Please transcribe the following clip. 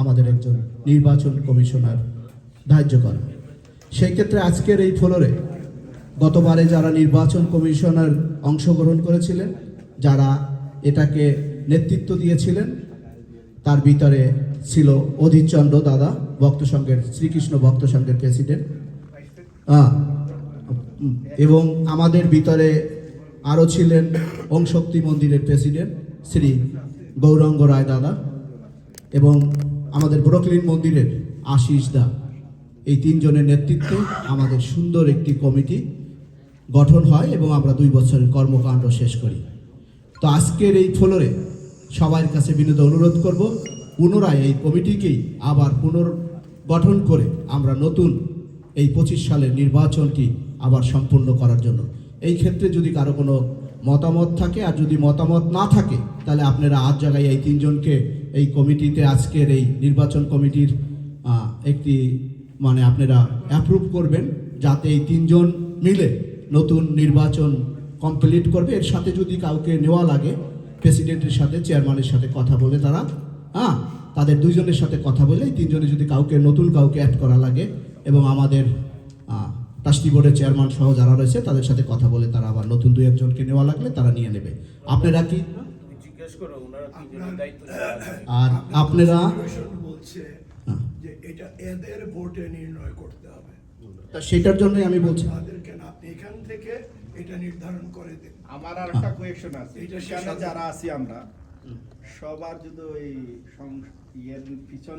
আমাদের একজন নির্বাচন কমিশনার ধার্য করা সেই ক্ষেত্রে আজকের এই ফ্লোরে গতবারে যারা নির্বাচন কমিশনার অংশগ্রহণ করেছিলেন, যারা এটাকে নেতৃত্ব দিয়েছিলেন, তার ভিতরে ছিল অধীরচন্দ্র দাদা, ভক্ত সংঘের, শ্রীকৃষ্ণ ভক্ত সংঘের প্রেসিডেন্ট। এবং আমাদের ভিতরে আরও ছিলেন ওম শক্তি মন্দিরের প্রেসিডেন্ট শ্রী গৌরাঙ্গ রায় দাদা। এবং আমাদের ব্রকলিন মন্দিরের আশিস দা। এই তিনজনের নেতৃত্বে আমাদের সুন্দর একটি কমিটি গঠন হয় এবং আমরা দুই বছরের কর্মকাণ্ড শেষ করি। তো আজকের এই ফ্লোরে সবার কাছে বিনোদ অনুরোধ করব, পুনরায় এই কমিটিকেই আবার পুনর্গঠন করে আমরা নতুন এই পঁচিশ সালের নির্বাচনটি আবার সম্পূর্ণ করার জন্য। এই ক্ষেত্রে যদি কারও কোনো মতামত থাকে আর যদি মতামত না থাকে, তাহলে আপনারা আজ জায়গায় এই তিনজনকে এই কমিটিতে আজকের এই নির্বাচন কমিটির একটি মানে আপনারা অ্যাপ্রুভ করবেন যাতে এই তিনজন মিলে নতুন নির্বাচন কমপ্লিট করবে। এর সাথে যদি কাউকে নেওয়া লাগে, প্রেসিডেন্টের সাথে, চেয়ারম্যানের সাথে কথা বলে তারা হ্যাঁ তাদের দুইজনের সাথে কথা বলে এই তিনজনে যদি কাউকে, নতুন কাউকে অ্যাড করা লাগে এবং আমাদের ট্রাস্টি বোর্ডের চেয়ারম্যান সহ যারা রয়েছে তাদের সাথে কথা বলে তারা আবার নতুন দুই একজনকে নেওয়া লাগলে তারা নিয়ে নেবে। আপনারা কি জিজ্ঞেস করো ওনারা তিনজনের দায়িত্ব আর আপনারা বলছে হ্যাঁ, যে এটা এদের ভোটে নির্ণয় করতে হবে। তা সেটার জন্যই আমি বলছি। তাদেরকে না আপনি এখান থেকে এটা নির্ধারণ করে দিন। আমার আর একটা কোয়েশন আছে। হবে। যারা আছি আমরা সবার যদি ওই ইয়ের পিছনে